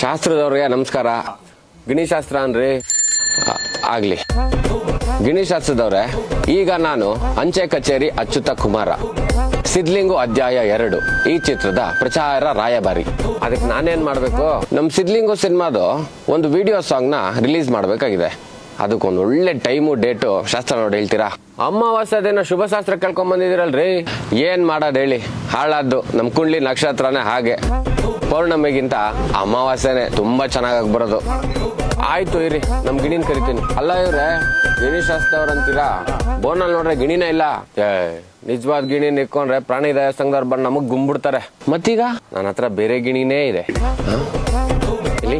ಶಾಸ್ತ್ರದವ್ರಿಗೆ ನಮಸ್ಕಾರ. ಗಿಣಿಶಾಸ್ತ್ರ ಅನ್ರಿ ಆಗಲಿ. ಗಿಣಿಶಾಸ್ತ್ರದವ್ರೆ ಈಗ ನಾನು ಅಂಚೆ ಕಚೇರಿ ಅಚ್ಯುತ ಕುಮಾರ. ಸಿದ್ಲಿಂಗು ಅಧ್ಯಾಯ ಎರಡು, ಈ ಚಿತ್ರದ ಪ್ರಚಾರ ರಾಯಭಾರಿ. ಅದಕ್ಕೆ ನಾನೇನ್ ಮಾಡ್ಬೇಕು? ನಮ್ ಸಿದ್ಲಿಂಗು ಸಿನಿಮಾದು ಒಂದು ವಿಡಿಯೋ ಸಾಂಗ್ನ ರಿಲೀಸ್ ಮಾಡ್ಬೇಕಾಗಿದೆ. ಅದಕ್ಕೊಂದು ಒಳ್ಳೆ ಟೈಮು ಡೇಟು. ಶಾಸ್ತ್ರ ನೋಡಿ ಹೇಳ್ತೀರಾ? ಅಮಾವಾಸ್ಯ ದಿನ ಶುಭ ಶಾಸ್ತ್ರ ಕಳ್ಕೊಂಡ್ ಬಂದಿದ್ದೀರಲ್ರಿ? ಏನ್ ಮಾಡೋದು ಹೇಳಿ? ಹಾಳಾದ್ದು. ನಮ್ ಕುಂಡ್ಲಿ ನಕ್ಷತ್ರನೇ ಹಾಗೆ. ಪೌರ್ಣಮಿಗಿಂತ ಅಮಾವಾಸ್ಯನೆ ತುಂಬಾ ಚೆನ್ನಾಗಿ ಬರೋದು. ಆಯ್ತು ಇರಿ ನಮ್ ಗಿಣಿನ್ ಕರಿತೀನಿ. ಅಲ್ಲ ಇವ್ರೆ ಗಿಣಿ ಶಾಸ್ತ್ರವ್ರ ಅಂತೀರಾ ಬೋನಲ್ಲಿ ನೋಡ್ರೆ ಗಿಣಿನೇ ಇಲ್ಲ. ನಿಜವಾದ ಗಿಣಿ ನಿಕ್ಕೊಂಡ್ರೆ ಪ್ರಾಣಿ ದಯ ಸಂಘದವ್ರು ಬಂದು ನಮಗ್ ಗುಂಬಿಡ್ತಾರೆ ಮತ್ತೀಗ? ನನ್ನ ಹತ್ರ ಬೇರೆ ಗಿಣಿನೇ ಇದೆ. ಇಲ್ಲಿ?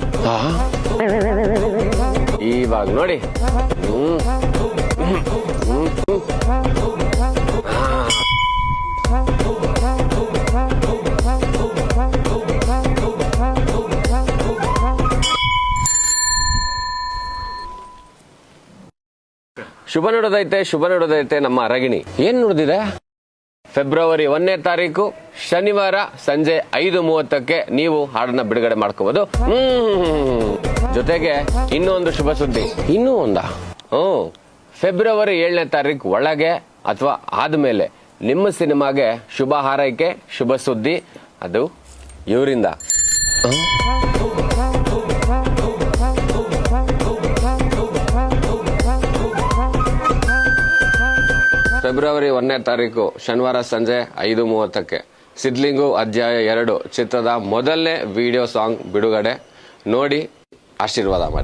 ಇವಾಗ ನೋಡಿ. ಶುಭ ನೋಡೋದೈತೆ ಶುಭ ನೋಡೋದೈತೆ ನಮ್ಮ ಅರಗಿಣಿ. ಏನ್ ನೋಡಿದಿದೆ? ಫೆಬ್ರವರಿ ಒಂದನೇ ತಾರೀಕು, ಶನಿವಾರ ಸಂಜೆ ಐದು ಮೂವತ್ತಕ್ಕೆ ನೀವು ಹಾಡನ್ನ ಬಿಡುಗಡೆ ಮಾಡ್ಕೋಬಹುದು ಹ್ಮ್. ಜೊತೆಗೆ ಇನ್ನೊಂದು ಶುಭ ಸುದ್ದಿ. ಇನ್ನೂ ಒಂದ? ಹ್ಮ್ ಫೆಬ್ರವರಿ ಏಳನೇ ತಾರೀಕು ಒಳಗೆ ಅಥವಾ ಆದ್ಮೇಲೆ ನಿಮ್ಮ ಸಿನಿಮಾಗೆ ಶುಭ ಹಾರೈಕೆ ಶುಭ ಸುದ್ದಿ. ಅದು ಇವರಿಂದ. ಫೆಬ್ರವರಿ ಒಂದನೇ ತಾರೀಕು ಶನಿವಾರ ಸಂಜೆ ಐದು ಮೂವತ್ತಕ್ಕೆ. ಸಿದ್ಲಿಂಗು ಅಧ್ಯಾಯ ಎರಡು ಚಿತ್ರದ ಮೊದಲನೇ ವಿಡಿಯೋ ಸಾಂಗ್ ಬಿಡುಗಡೆ. ನೋಡಿ. Ashirwada ma